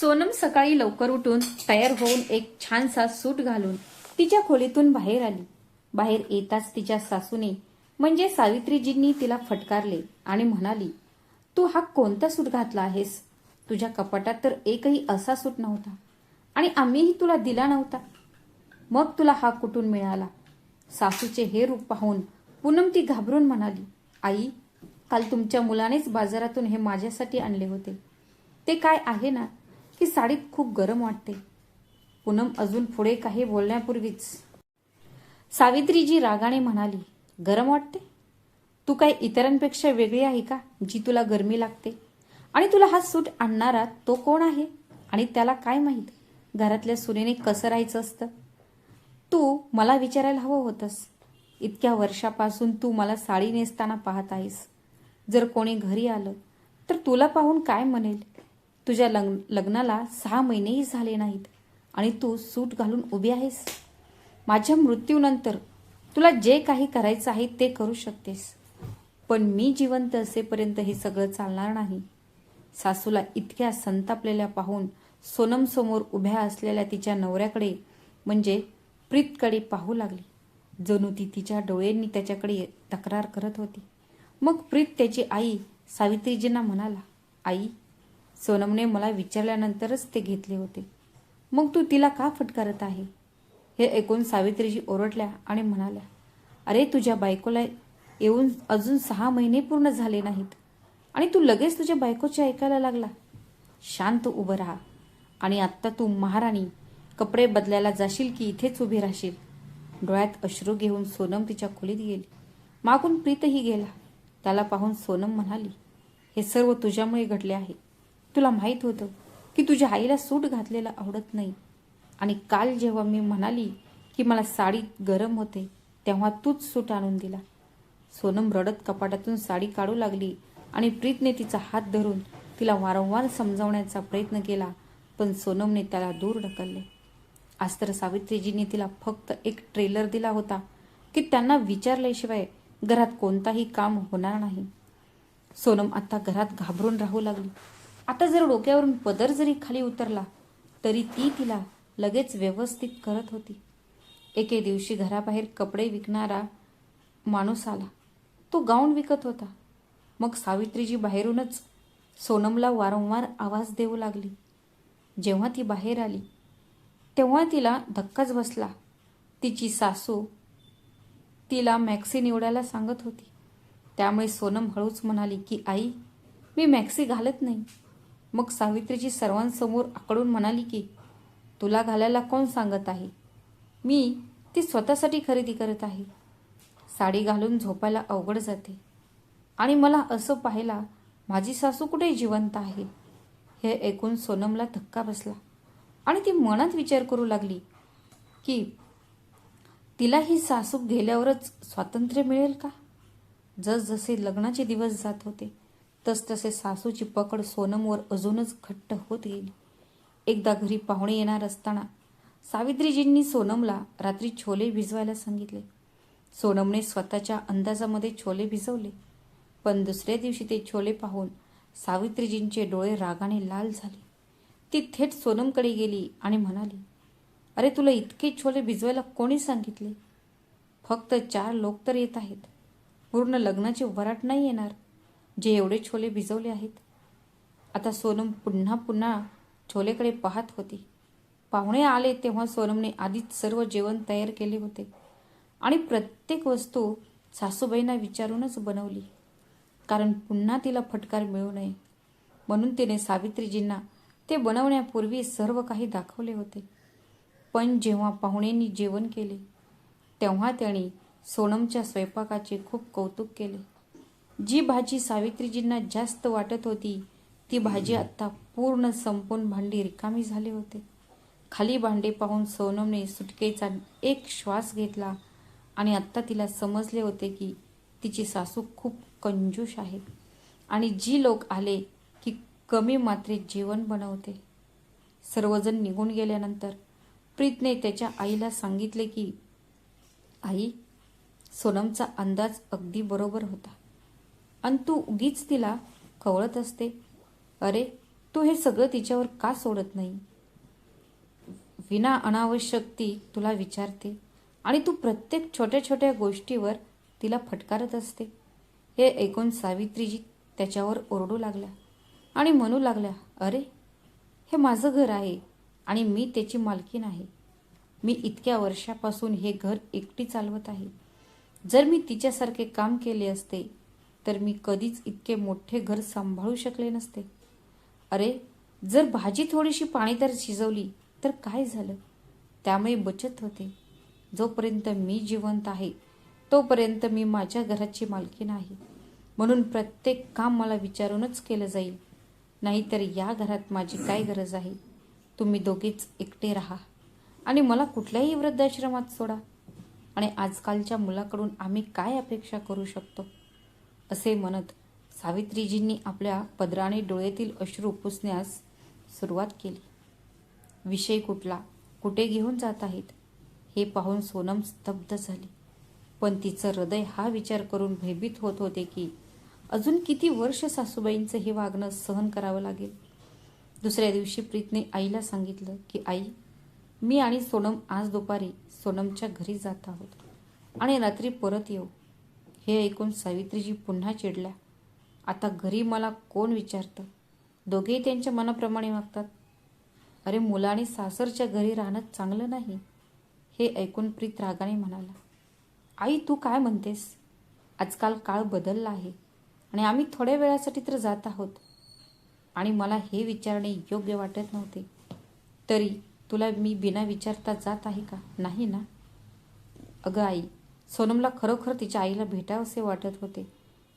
सोनम सकाळी लवकर उठून तयार होऊन एक छानसा सूट घालून तिच्या खोलीतून बाहेर आली. बाहेर येताच तिच्या सासूने म्हणजे सावित्रीजींनी तिला फटकारले आणि म्हणाली तू हा कोणता सूट घातला आहेस? तुझ्या कपाटात तर एकही असा सूट नव्हता आणि आम्हीही तुला दिला नव्हता. मग तुला हा कुठून मिळाला? सासूचे हे रूप पाहून पूनम ती घाबरून म्हणाली आई काल तुमच्या मुलानेच बाजारातून हे माझ्यासाठी आणले होते. ते काय आहे ना? की साडी खूप गरम वाटते. पूनम अजून पुढे काही बोलण्यापूर्वीच. सावित्रीजी रागाने म्हणाली गरम वाटते? तू काय इतरांपेक्षा वेगळी आहे का जी तुला गरमी लागते? आणि तुला हा सूट आणणारा तो कोण आहे? आणि त्याला काय माहीत घरातल्या सुनेने कसं राहायचं असतं? तू मला विचारायला हवं होतंस. इतक्या वर्षापासून तू मला साडी नेसताना पाहत आहेस. जर कोणी घरी आलं तर तुला पाहून काय म्हणेल? तुझ्या लग्न लग्नाला सहा महिनेही झाले नाहीत आणि तू सूट घालून उभी आहेस. माझ्या मृत्यूनंतर तुला जे काही करायचं आहे ते करू शकतेस. पण मी जिवंत असेपर्यंत हे सगळं चालणार नाही. सासूला इतक्या संतापलेल्या पाहून सोनम समोर उभ्या असलेल्या तिच्या नवऱ्याकडे म्हणजे प्रीतकडे पाहू लागली. जणू ती तिच्या डोळ्यांनी त्याच्याकडे तक्रार करत होती. मग प्रीत त्याची आई सावित्रीजींना म्हणाला आई सोनमने मला विचारल्यानंतरच ते घेतले होते. मग तू तिला का फटकारत आहे? हे ऐकून सावित्रीजी ओरडल्या आणि म्हणाल्या अरे तुझ्या बायकोला येऊन अजून सहा महिने पूर्ण झाले नाहीत आणि तू लगेच तुझ्या बायकोचे ऐकायला लागला. शांत उभं राहा आणि आत्ता तू महाराणी कपडे बदलायला जाशील की इथेच उभी राहशील. डोळ्यात अश्रू घेऊन सोनम तिच्या खोलीत गेली. मागून प्रीतही गेला. त्याला पाहून सोनम म्हणाली हे सर्व तुझ्यामुळे घडले आहे. तुला माहीत होतं की तुझ्या आईला सूट घातलेलं आवडत नाही. आणि काल जेव्हा मी म्हणाली की मला साडी गरम होते तेव्हा तूच सूट आणून दिला. सोनम रडत कपाटातून साडी काढू लागली आणि प्रीतने तिचा हात धरून तिला वारंवार समजावण्याचा प्रयत्न केला पण सोनमने त्याला दूर ढकलले. आज तर सावित्रीजींनी तिला फक्त एक ट्रेलर दिला होता की त्यांना विचारल्याशिवाय घरात कोणताही काम होणार नाही. सोनम आता घरात घाबरून राहू लागली. आता जर डोक्यावरून पदर जरी खाली उतरला तरी ती तिला लगेच व्यवस्थित करत होती. एके दिवशी घराबाहेर कपडे विकणारा माणूस आला. तो गाऊन विकत होता. मग सावित्रीजी बाहेरूनच सोनमला वारंवार आवाज देऊ लागली. जेव्हा ती बाहेर आली तेव्हा तिला धक्काच बसला. तिची सासू तिला मॅक्सी निवडायला सांगत होती. त्यामुळे सोनम हळूच म्हणाली की आई मी मॅक्सी घालत नाही. मग सावित्रीची सर्वांसमोर आकडून म्हणाली की तुला घालायला कोण सांगत आहे? मी ती स्वतःसाठी खरेदी करत आहे. साडी घालून झोपायला अवघड जाते. आणि मला असं पाहायला माझी सासू कुठे जिवंत आहे? हे ऐकून सोनमला धक्का बसला. आणि ती मनात विचार करू लागली की तिला ही सासू गेल्यावरच स्वातंत्र्य मिळेल का? जसजसे लग्नाचे दिवस जात होते तसतसे सासूची पकड सोनमवर अजूनच घट्ट होत गेली. एकदा घरी पाहुणे येणार असताना सावित्रीजींनी सोनमला रात्री छोले भिजवायला सांगितले. सोनमने स्वतःच्या अंदाजामध्ये छोले भिजवले पण दुसऱ्या दिवशी ते छोले पाहून सावित्रीजींचे डोळे रागाने लाल झाले. ती थेट सोनमकडे गेली आणि म्हणाली अरे तुला इतके छोले भिजवायला कोणी सांगितले? फक्त चार लोक तर येत आहेत. पूर्ण लग्नाचे वराट नाही येणार. जे एवढे छोले भिजवले आहेत. आता सोनम पुन्हा पुन्हा छोलेकडे पाहत होती. पाहुणे आले तेव्हा सोनमने आधीच सर्व जेवण तयार केले होते. आणि प्रत्येक वस्तू सासूबाईंना विचारूनच बनवली. कारण पुन्हा तिला फटकार मिळू नये. म्हणून तिने सावित्रीजींना ते बनवण्यापूर्वी सर्व काही दाखवले होते. पण जेव्हा पाहुण्यांनी जेवण केले तेव्हा त्यांनी सोनमच्या स्वयंपाकाचे खूप कौतुक केले. जी भाजी सावित्रीजींना जास्त वाटत होती ती भाजी आत्ता पूर्ण संपून भांडी रिकामी झाले होते. खाली भांडे पाहून सोनमने सुटकेचा एक श्वास घेतला आणि आत्ता तिला समजले होते की तिची सासू खूप कंजूष आहे आणि जी लोक आले की कमी मात्रेत जेवण बनवते. सर्वजण निघून गेल्यानंतर प्रीतने त्याच्या आईला सांगितले की आई सोनमचा अंदाज अगदी बरोबर होता. आणि तू उगीच तिला कवळत असते. अरे तू हे सगळं तिच्यावर का सोडत नाही? विना अनावश्यक ती तुला विचारते आणि तू प्रत्येक छोट्या छोट्या गोष्टीवर तिला फटकारत असते. हे ऐकून सावित्रीजी त्याच्यावर ओरडू लागल्या आणि म्हणू लागल्या अरे हे माझं घर आहे आणि मी त्याची मालकीण आहे. मी इतक्या वर्षापासून हे घर एकटी चालवत आहे. जर मी तिच्यासारखे काम केले असते तर मी कधीच इतके मोठे घर सांभाळू शकले नसते. अरे जर भाजी थोडीशी पाणी तर शिजवली तर काय झालं? त्यामुळे बचत होते. जोपर्यंत मी जिवंत आहे तोपर्यंत मी माझ्या घराची मालकी नाही म्हणून प्रत्येक काम मला विचारूनच केलं जाईल. नाहीतर या घरात माझी काय गरज आहे? तुम्ही दोघेच एकटे राहा. आणि मला कुठल्याही वृद्धाश्रमात सोडा. आणि आजकालच्या मुलाकडून आम्ही काय अपेक्षा करू शकतो? असे म्हणत सावित्रीजींनी आपल्या पदराने डोळ्यातील अश्रू पुसण्यास सुरुवात केली. विषय कुठला? कुठे घेऊन जात आहेत? हे पाहून सोनम स्तब्ध झाली. पण तिचं हृदय हा विचार करून भयभीत होत होते की अजून किती वर्ष सासूबाईंचं हे वागणं सहन करावं लागेल? दुसऱ्या दिवशी प्रीतने आईला सांगितलं की आई मी आणि सोनम आज दुपारी सोनमच्या घरी जात आहोत आणि रात्री परत येऊ. हे ऐकून सावित्रीजी पुन्हा चिडल्या. आता घरी मला कोण विचारतं? दोघेही त्यांच्या मनाप्रमाणे वागतात. अरे मुलाने सासरच्या घरी राहणं चांगलं नाही हे ऐकून प्रीत रागाने म्हणाला. आई तू काय म्हणतेस? आजकाल काळ बदलला आहे आणि आम्ही थोड्या वेळासाठी तर जात आहोत. आणि मला हे विचारणे योग्य वाटत नव्हते. तरी तुला मी बिना विचारता जात आहे का? नाही ना? अगं आई सोनमला खरोखर तिच्या आईला भेटावंसे वाटत होते.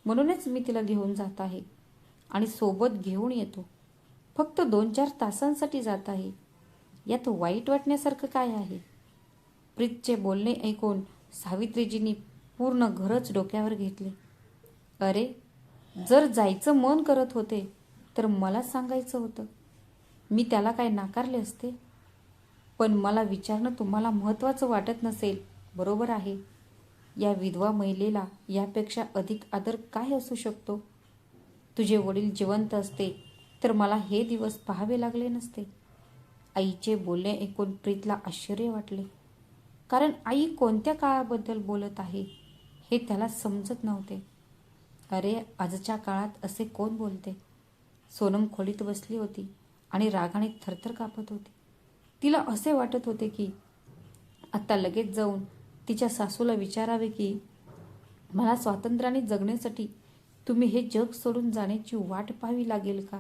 म्हणूनच मी तिला घेऊन जात आहे. आणि सोबत घेऊन येतो. फक्त दोन चार तासांसाठी जात आहे. यात वाईट वाटण्यासारखं काय आहे? प्रीतचे बोलणे ऐकून सावित्रीजींनी पूर्ण घरच डोक्यावर घेतले. अरे जर जायचं मन करत होते तर मला सांगायचं होतं. मी त्याला काय नाकारले असते? पण मला विचारणं तुम्हाला महत्त्वाचं वाटत नसेल बरोबर आहे. या विधवा महिलेला यापेक्षा अधिक आदर काय असू शकतो? तुझे वडील जिवंत असते तर मला हे दिवस पाहावे लागले नसते. आईचे बोलणे ऐकून प्रीतला आश्चर्य वाटले. कारण आई कोणत्या काळाबद्दल बोलत आहे हे त्याला समजत नव्हते. अरे आजच्या काळात असे कोण बोलते? सोनम खोलीत बसली होती आणि रागाने थरथर कापत होती. तिला असे वाटत होते की आता लगेच जाऊन तिच्या सासूला विचारावे की मला स्वातंत्र्याने जगण्यासाठी तुम्ही हे जग सोडून जाण्याची वाट पाहावी लागेल का?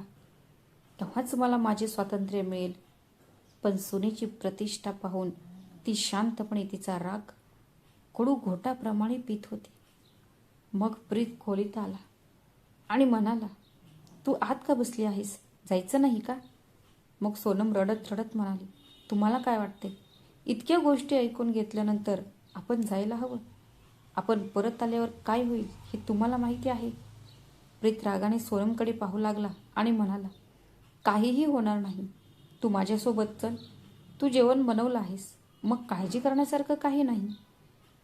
तेव्हाच मला माझे स्वातंत्र्य मिळेल. पण सुनेची प्रतिष्ठा पाहून ती शांतपणे तिचा राग कडू घोटाप्रमाणे पित होती. मग प्रीत खोलीत आला आणि म्हणाला तू आत का बसली आहेस? जायचं नाही का? मग सोनम रडत रडत म्हणाली तुम्हाला काय वाटते? इतक्या गोष्टी ऐकून घेतल्यानंतर आपण जायला हवं. आपण परत आल्यावर काय होईल हे तुम्हाला माहिती आहे. प्रीत रागाने सोनमकडे पाहू लागला आणि म्हणाला काहीही होणार नाही. तू माझ्यासोबत चल. तू जेवण बनवलं आहेस. मग काळजी करण्यासारखं काही नाही.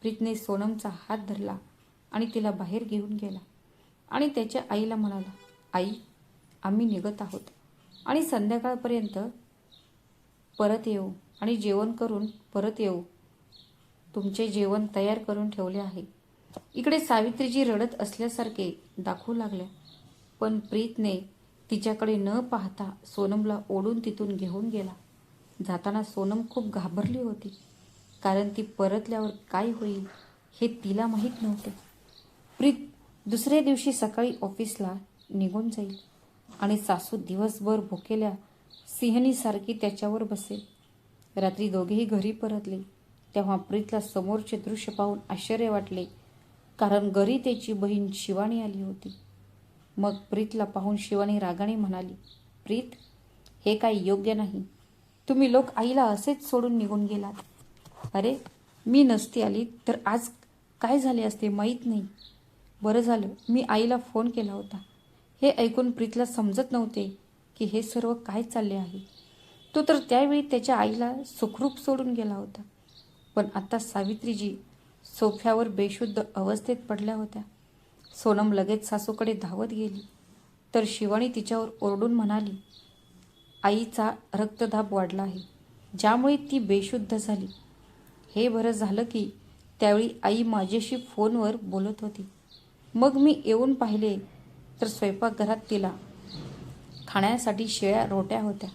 प्रीतने सोनमचा हात धरला आणि तिला बाहेर घेऊन गेला. आणि त्याच्या आईला म्हणाला आई आम्ही निघत आहोत. आणि संध्याकाळपर्यंत परत येऊ आणि जेवण करून परत येऊ. तुमचे जेवण तयार करून ठेवले आहे. इकडे सावित्रीजी रडत असल्यासारखे दाखवू लागल्या. पण प्रीतने तिच्याकडे न पाहता सोनमला ओढून तिथून घेऊन गेला. जाताना सोनम खूप घाबरली होती. कारण ती परतल्यावर काय होईल हे तिला माहीत नव्हते. प्रीत दुसऱ्या दिवशी सकाळी ऑफिसला निघून जाईल आणि सासू दिवसभर भुकेल्या सिंहनीसारखी त्याच्यावर बसेल. रात्री दोघेही घरी परतले. तेव्हा प्रीतला समोरचे दृश्य पाहून आश्चर्य वाटले कारण घरी त्याची बहीण शिवानी आली होती. मग प्रीतला पाहून शिवानी रागाने म्हणाली प्रीत हे काही योग्य नाही. तुम्ही लोक आईला असेच सोडून निघून गेलात. अरे मी नसती आली तर आज काय झाले असते माहीत नाही. बरं झालं मी आईला फोन केला होता. हे ऐकून प्रीतला समजत नव्हते की हे सर्व काय चालले आहे. तो तर त्यावेळी त्याच्या आईला सुखरूप सोडून गेला होता. पण आता सावित्रीजी सोफ्यावर बेशुद्ध अवस्थेत पडल्या होत्या. सोनम लगेच सासूकडे धावत गेली. तर शिवानी तिच्यावर ओरडून म्हणाली आईचा रक्तदाब वाढला आहे. ज्यामुळे ती बेशुद्ध झाली. हे बरं झालं की त्यावेळी आई माझ्याशी फोनवर बोलत होती. मग मी येऊन पाहिले तर स्वयंपाकघरात तिला खाण्यासाठी शेळ्या रोट्या होत्या.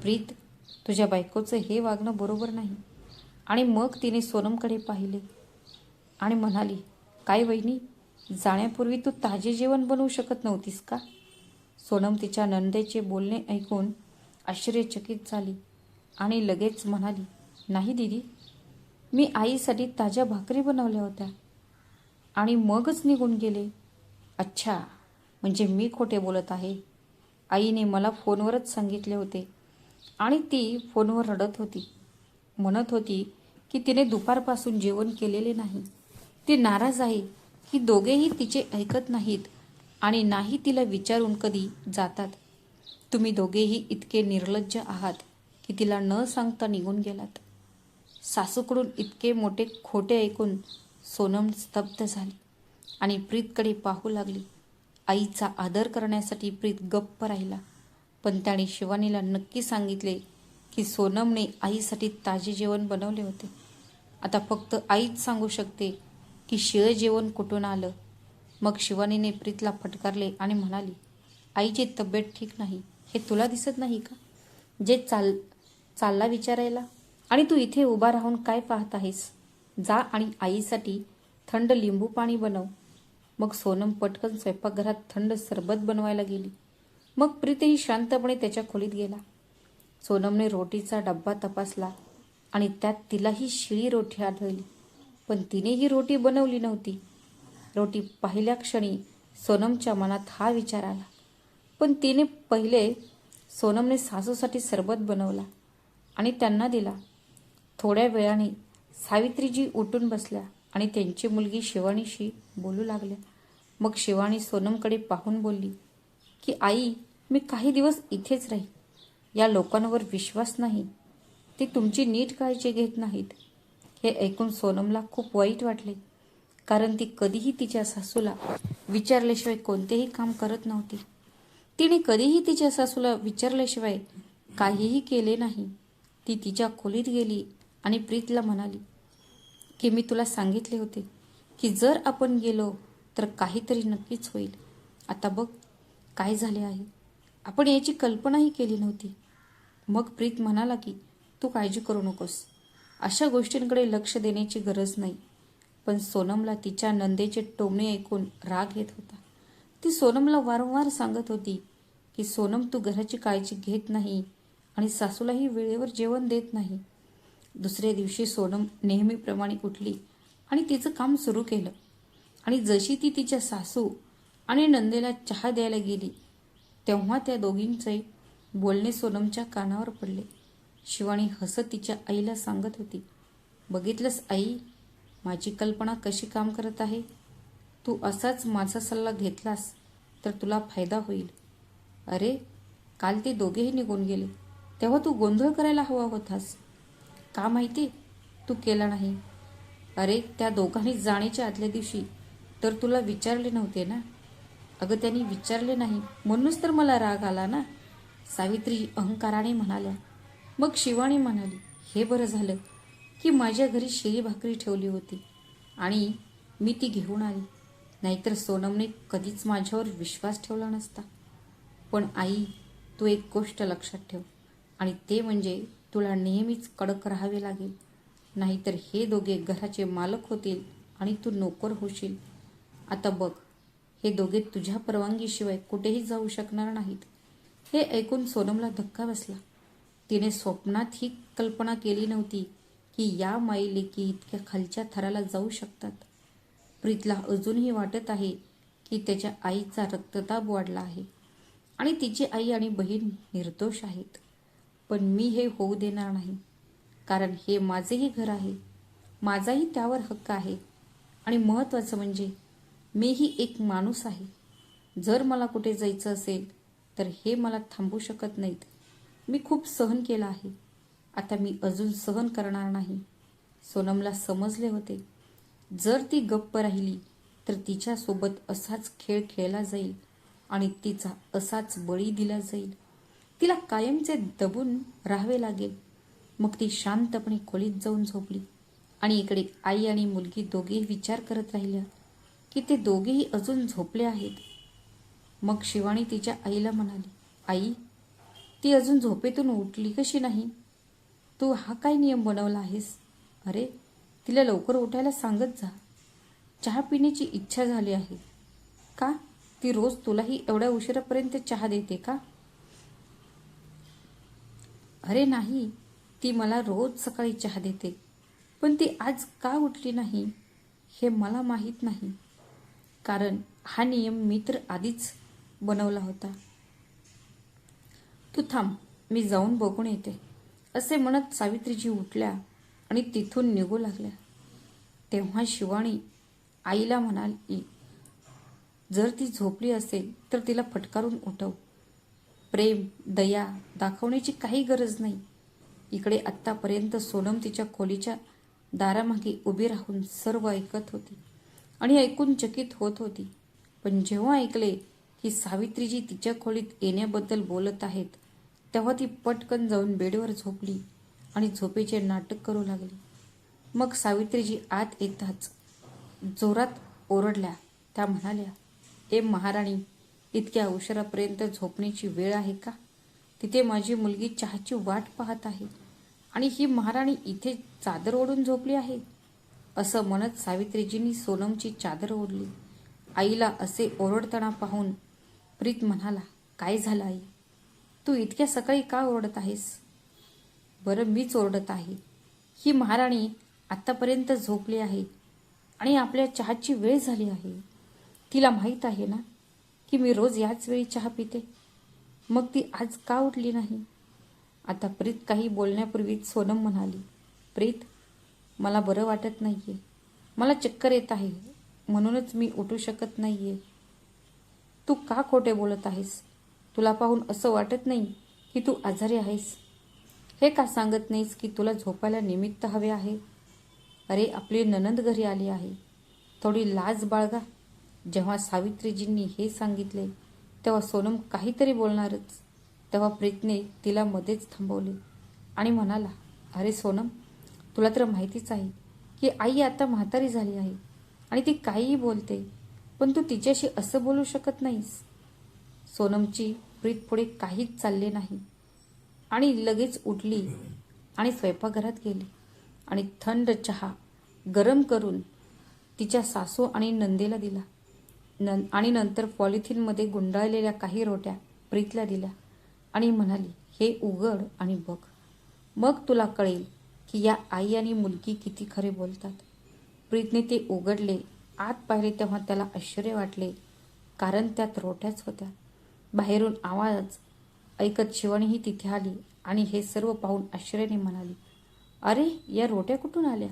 प्रीत तुझ्या बायकोचं हे वागणं बरोबर नाही. आणि मग तिने सोनमकडे पाहिले. आणि म्हणाली काय वहिनी जाण्यापूर्वी तू ताजे जेवण बनवू शकत नव्हतीस का? सोनम तिच्या नंदेचे बोलणे ऐकून आश्चर्यचकित झाली आणि लगेच म्हणाली नाही दिदी मी आईसाठी ताज्या भाकरी बनवल्या होत्या. आणि मगच निघून गेले. अच्छा म्हणजे मी खोटे बोलत आहे? आईने मला फोनवरच सांगितले होते आणि ती फोनवर रडत होती. म्हणत होती की तिने दुपारपासून जेवण केलेले नाही. ती नाराज आहे की दोघेही तिचे ऐकत नाहीत आणि नाही तिला विचारून कधी जातात. तुम्ही दोघेही इतके निर्लज्ज आहात की तिला न सांगता निघून गेलात. सासूकडून इतके मोठे खोटे ऐकून सोनम स्तब्ध झाली आणि प्रीतकडे पाहू लागली. आईचा आदर करण्यासाठी प्रीत गप्प राहिला पण त्याने शिवानीला नक्की सांगितले की सोनमने आईसाठी ताजे जेवण बनवले होते. आता फक्त आईच सांगू शकते की शिळं जेवण कुठून आलं? मग शिवानीने प्रीतला फटकारले आणि म्हणाली आईची तब्येत ठीक नाही. हे तुला दिसत नाही का? जे चाल चालला विचारायला. आणि तू इथे उभा राहून काय पाहत आहेस? जा आणि आईसाठी थंड लिंबू पाणी बनव. मग सोनम पटकन स्वयंपाकघरात थंड सरबत बनवायला गेली. मग प्रीतही शांतपणे त्याच्या खोलीत गेला. सोनमने रोटीचा डब्बा तपासला आणि त्यात तिलाही शिळी रोटी आढळली. पण तिने ही रोटी बनवली नव्हती. रोटी पाहिल्या क्षणी सोनमच्या मनात हा विचार आला. पण तिने पहिले सोनमने सासूसाठी सरबत बनवला आणि त्यांना दिला. थोड्या वेळाने सावित्रीजी उठून बसल्या आणि त्यांची मुलगी शिवानीशी बोलू लागल्या. मग शिवानी सोनमकडे पाहून बोलली की आई मी काही दिवस इथेच राहीन. या लोकांवर विश्वास नाही. ते तुमची नीट काळजी घेत नाहीत. हे ऐकून सोनमला खूप वाईट वाटले. कारण ती कधीही तिच्या सासूला विचारल्याशिवाय कोणतेही काम करत नव्हती. तिने कधीही तिच्या सासूला विचारल्याशिवाय काहीही केले नाही. ती तिच्या खोलीत गेली आणि प्रीतला म्हणाली की मी तुला सांगितले होते की जर आपण गेलो तर काहीतरी नक्कीच होईल. आता बघ काय झाले आहे? आपण याची कल्पनाही केली नव्हती. मग प्रीत म्हणाला की तू काळजी करू नकोस. अशा गोष्टींकडे लक्ष देण्याची गरज नाही. पण सोनमला तिच्या नंदेचे टोमणे ऐकून राग येत होता. ती सोनमला वारंवार सांगत होती की सोनम तू घराची काळजी घेत नाही आणि सासूलाही वेळेवर जेवण देत नाही. दुसऱ्या दिवशी सोनम नेहमीप्रमाणे उठली आणि तिचं काम सुरू केलं. आणि जशी ती तिच्या सासू आणि नंदेला चहा द्यायला गेली तेव्हा त्या दोघींचे बोलणे सोनमच्या कानावर पडले. शिवानी हसत तिच्या आईला सांगत होती बघितलंस आई माझी कल्पना कशी काम करत आहे? तू असाच माझा सल्ला घेतलास तर तुला फायदा होईल. अरे काल ते दोघेही निघून गेले. तेव्हा तू गोंधळ करायला हवा होतास. का माहिती? तू केला नाही. अरे त्या दोघांनी जाण्याच्या आदल्या दिवशी तर तुला विचारले नव्हते ना? अगं त्यांनी विचारले नाही. म्हणूनच तर मला राग आला ना. सावित्री अहंकाराने म्हणाल्या मग शिवाने म्हणाली हे बरं झालं की माझ्या घरी शिरी भाकरी ठेवली होती आणि मी ती घेऊन आली. नाहीतर सोनमने कधीच माझ्यावर विश्वास ठेवला नसता. पण आई तू एक गोष्ट लक्षात ठेव आणि ते म्हणजे तुला नेहमीच कडक राहावे लागेल. नाहीतर हे दोघे घराचे मालक होतील आणि तू नोकर होशील. आता बघ हे दोघे तुझ्या परवानगीशिवाय कुठेही जाऊ शकणार नाहीत. हे ऐकून सोनमला धक्का बसला. तिने स्वप्नात ही कल्पना केली नव्हती की या माई लेकी इतक्या खालच्या थराला जाऊ शकतात. प्रीतला अजूनही वाटत आहे की त्याच्या आईचा रक्तदाब वाढला आहे आणि तिची आई आणि बहीण निर्दोष आहेत. पण मी हे होऊ देणार नाही कारण हे माझेही घर आहे. माझाही त्यावर हक्क आहे. आणि महत्त्वाचं म्हणजे मीही एक माणूस आहे. जर मला कुठे जायचं असेल तर हे मला थांबू शकत नाहीत. मी खूप सहन केलं आहे. आता मी अजून सहन करणार नाही. सोनमला समजले होते. जर ती गप्प राहिली तर तिच्यासोबत असाच खेळ खेळला जाईल आणि तिचा असाच बळी दिला जाईल. तिला कायमचे दबून राहावे लागेल. मग ती शांतपणे खोलीत जाऊन झोपली. आणि इकडे आई आणि मुलगी दोघेही विचार करत राहिल्या की ते दोघेही अजून झोपले आहेत. मग शिवानी तिच्या आईला म्हणाली आई ती अजून झोपेतून उठली कशी नाही? तू हा काय नियम बनवला आहेस? अरे तिला लवकर उठायला सांगत जा. चहा पिण्याची इच्छा झाली आहे. का? ती रोज तुलाही एवढ्या उशिरापर्यंत चहा देते का? अरे नाही ती मला रोज सकाळी चहा देते. पण ती आज का उठली नाही हे मला माहीत नाही. कारण हा नियम मी तर आधीच बनवला होता. तू थांब मी जाऊन बघून येते असे म्हणत सावित्रीजी उठल्या आणि तिथून निघू लागल्या. तेव्हा शिवाणी आईला म्हणाली जर ती झोपली असेल तर तिला फटकारून उठव. प्रेम दया दाखवण्याची काही गरज नाही. इकडे आत्तापर्यंत सोनम तिच्या खोलीच्या दारामागे उभी राहून सर्व ऐकत होती आणि ऐकून चकित होत होती. पण जेव्हा ऐकले की सावित्रीजी तिच्या खोलीत येण्याबद्दल बोलत आहेत. तेव्हा ती पटकन जाऊन बेडवर झोपली आणि झोपेचे नाटक करू लागली. मग सावित्रीजी आत येताच जोरात ओरडल्या. त्या म्हणाल्या ए महाराणी इतक्या उशिरापर्यंत झोपण्याची वेळ आहे का? तिथे माझी मुलगी चहाची वाट पाहत आहे आणि ही महाराणी इथे चादर ओढून झोपली आहे. असं म्हणत सावित्रीजींनी सोनमची चादर ओढली. आईला असे ओरडताना पाहून प्रीत म्हणाला काय झालं आई? तू इतक्या सकाळी का ओरडत आहेस? बरं मीच ओरडत आहे. ही महाराणी आत्तापर्यंत झोपली आहे आणि आपल्या चहाची वेळ झाली आहे. तिला माहीत आहे ना की मी रोज याच वेळी चहा पिते? मग ती आज का उठली नाही? आता प्रीत काही बोलण्यापूर्वीच सोनम म्हणाली प्रीत मला बरं वाटत नाही आहे मला चक्कर येत आहे. म्हणूनच मी उठू शकत नाही आहे तू का खोटे बोलत आहेस? तुला पाहून असं वाटत नाही की तू आजारी आहेस? हे का सांगत नाहीस की तुला झोपायला निमित्त हवे आहे? अरे आपली ननंद घरी आली आहे. थोडी लाज बाळगा. जेव्हा सावित्रीजींनी हे सांगितले तेव्हा सोनम काहीतरी बोलणारच. तेव्हा प्रीतने तिला मध्येच थांबवले आणि म्हणाला अरे सोनम तुला तर माहितीच आहे की आई आता म्हातारी झाली आहे आणि ती काहीही बोलते. पण तू तिच्याशी असं बोलू शकत नाहीस. सोनमची प्रीत पुढे काहीच चालले नाही. आणि लगेच उठली आणि स्वयंपाकघरात गेली. आणि थंड चहा गरम करून तिच्या सासू आणि नंदेला दिला. नं आणि नंतर पॉलिथिनमध्ये गुंडाळलेल्या काही रोट्या प्रीतला दिल्या. आणि म्हणाली हे उघड आणि बघ. मग तुला कळेल की या आई आणि मुलगी किती खरे बोलतात. प्रीतने ते उघडले आत पाहिले तेव्हा त्याला आश्चर्य वाटले कारण त्यात रोट्याच होत्या. बाहेरून आवाज ऐकत शिवणीही तिथे आली आणि हे सर्व पाहून आश्चर्याने म्हणाली अरे या रोट्या कुठून आल्या?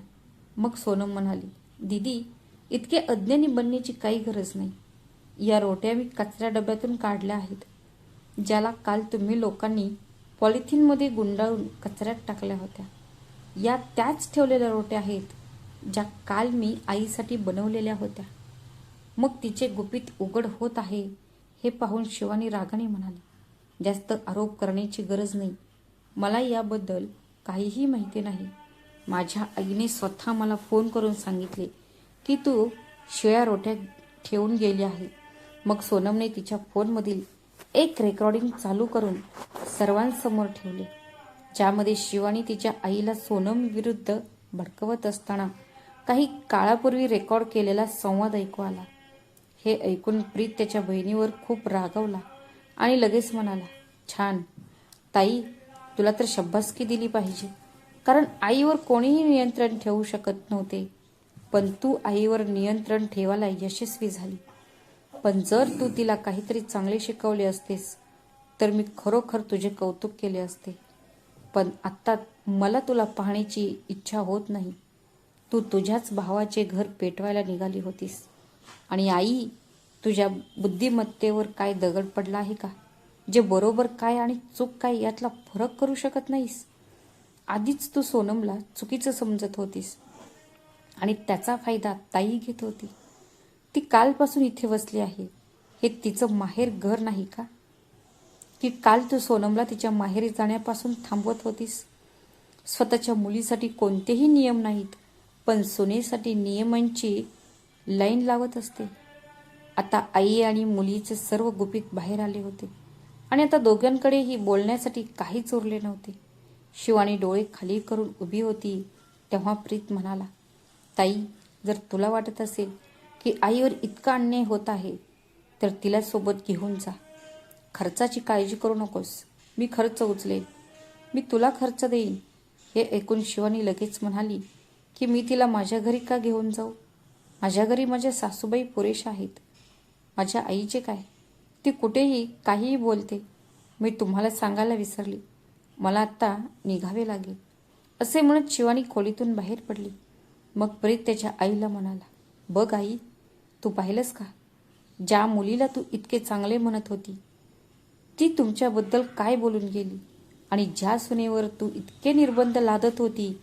मग सोनम म्हणाली दीदी इतके अज्ञानी बनण्याची काही गरज नाही. या रोट्या मी कचऱ्या डब्यातून काढल्या आहेत ज्याला काल तुम्ही लोकांनी पॉलिथिनमध्ये गुंडाळून कचऱ्यात टाकल्या होत्या. या त्याच ठेवलेल्या रोट्या आहेत ज्या काल मी आईसाठी बनवलेल्या होत्या. मग तिचे गुपित उघड होत आहे हे पाहून शिवानी रागाने म्हणाली जास्त आरोप करण्याची गरज नाही. मला याबद्दल काहीही माहिती नाही. माझ्या आईने स्वतः मला फोन करून सांगितले की तू शिळ्या रोट्या ठेवून गेली आहे. मग सोनमने तिच्या फोनमधील एक रेकॉर्डिंग चालू करून सर्वांसमोर ठेवले ज्यामध्ये शिवानी तिच्या आईला सोनम विरुद्ध भडकवत असताना काही काळापूर्वी रेकॉर्ड केलेला संवाद ऐकू आला. हे ऐकून प्रीत त्याच्या बहिणीवर खूप रागवला आणि लगेच म्हणाला छान. ताई तुला तर शब्बासकी दिली पाहिजे. कारण आईवर कोणीही नियंत्रण ठेवू शकत नव्हते. पण तू आईवर नियंत्रण ठेवायला यशस्वी झाली. पण जर तू तिला काहीतरी चांगले शिकवले असतेस तर मी खरोखर तुझे कौतुक केले असते. पण आत्ता मला तुला पाहण्याची इच्छा होत नाही. तू तुझ्याच भावाचे घर पेटवायला निघाली होतीस. आणि आई तुझ्या बुद्धिमत्तेवर काय दगड पडला आहे का? जे बरोबर काय आणि चूक काय यातला फरक करू शकत नाहीस. आधीच तू सोनमला चुकीचं समजत होतीस. आणि त्याचा फायदा ताई घेत होती. ती कालपासून इथे बसली आहे. हे तिचं माहेर घर नाही का? की काल तू सोनमला तिच्या माहेरी जाण्यापासून थांबवत होतीस? स्वतःच्या मुलीसाठी कोणतेही नियम नाहीत. पण सुनेसाठी नियमांची लाईन लावत असते. आता आई आणि मुलीचे सर्व गुपित बाहेर आले होते. आणि आता दोघांकडेही बोलण्यासाठी काहीच उरले नव्हते. शिवानी डोळे खाली करून उभी होती तेव्हा प्रीत म्हणाला ताई जर तुला वाटत असेल की आईवर इतका अन्याय होत आहे तर तिला सोबत घेऊन जा. खर्चाची काळजी करू नकोस. मी खर्च उचलेन. मी तुला खर्च देईन. हे ऐकून शिवानी लगेच म्हणाली की मी तिला माझ्या घरी का घेऊन जाऊ? माझ्या घरी माझ्या सासूबाई पुरेशा आहेत. माझ्या आईचे काय? ती कुठेही काहीही बोलते. मी तुम्हाला सांगायला विसरली. मला आत्ता निघावे लागेल. असे म्हणत शिवानी खोलीतून बाहेर पडली. मग प्रीत त्याच्या आईला म्हणाला बघ आई तू पाहिलंस का? ज्या मुलीला तू इतके चांगले म्हणत होती ती तुमच्याबद्दल काय बोलून गेली? आणि ज्या सुनेवर तू इतके निर्बंध लादत होती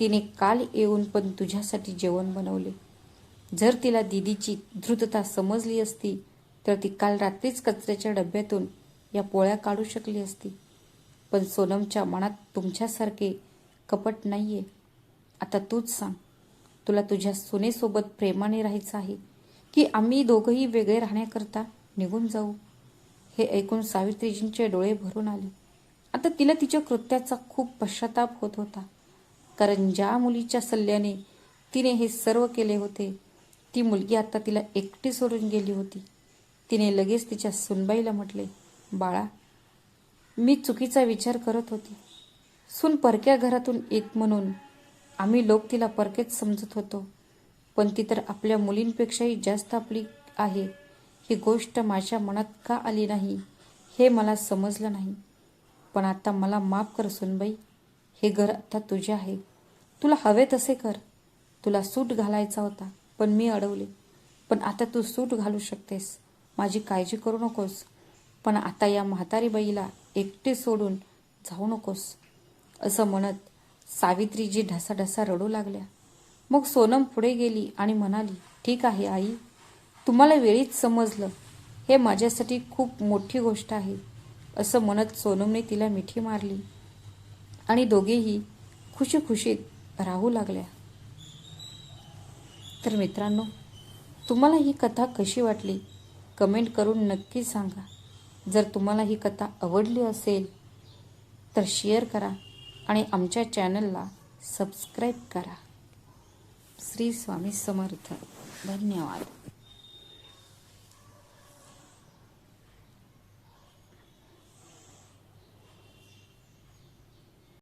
तिने काल येऊन पण तुझ्यासाठी जेवण बनवले. जर तिला दिदीची धृतता समजली असती तर ती काल रात्रीच कचऱ्याच्या डब्यातून या पोळ्या काढू शकली असती. पण सोनमच्या मनात तुमच्यासारखे कपट नाहीये. आता तूच सांग तुला तुझ्या सुनेसोबत प्रेमाने राहायचं आहे की आम्ही दोघंही वेगळे राहण्याकरता निघून जाऊ? हे ऐकून सावित्रीजींचे डोळे भरून आले. आता तिला तिच्या कृत्याचा खूप पश्चाताप होत होता. कारण ज्या मुलीच्या सल्ल्याने तिने हे सर्व केले होते ती मुलगी आता तिला एकटी सोडून गेली होती. तिने लगेच तिच्या सुनबाईला म्हटले बाळा मी चुकीचा विचार करत होती. सून परक्या घरातून येत म्हणून आम्ही लोक तिला परकेच समजत होतो. पण ती तर आपल्या मुलींपेक्षाही जास्त आपली आहे. ही गोष्ट माझ्या मनात का आली नाही हे मला समजलं नाही. पण आता मला माफ कर सुनबाई. हे घर आता तुझे आहे. तुला हवे तसे कर. तुला सूट घालायचा होता पण मी अडवले. पण आता तू सूट घालू शकतेस. माझी काळजी करू नकोस. पण आता या म्हातारी बाईला एकटे सोडून जाऊ नकोस. असं म्हणत सावित्रीजी ढसाढसा रडू लागल्या. मग सोनम पुढे गेली आणि म्हणाली ठीक आहे आई. तुम्हाला वेळीच समजलं. हे माझ्यासाठी खूप मोठी गोष्ट आहे. असं म्हणत सोनमने तिला मिठी मारली. आणि दोघेही खुशीखुशीत राहू लागल्या. तर मित्रांनो तुम्हाला ही कथा कशी वाटली? कमेंट करून नक्की सांगा. जर तुम्हाला ही कथा आवडली असेल तर शेअर करा आणि आमच्या चॅनलला सबस्क्राईब करा. श्री स्वामी समर्थ. धन्यवाद.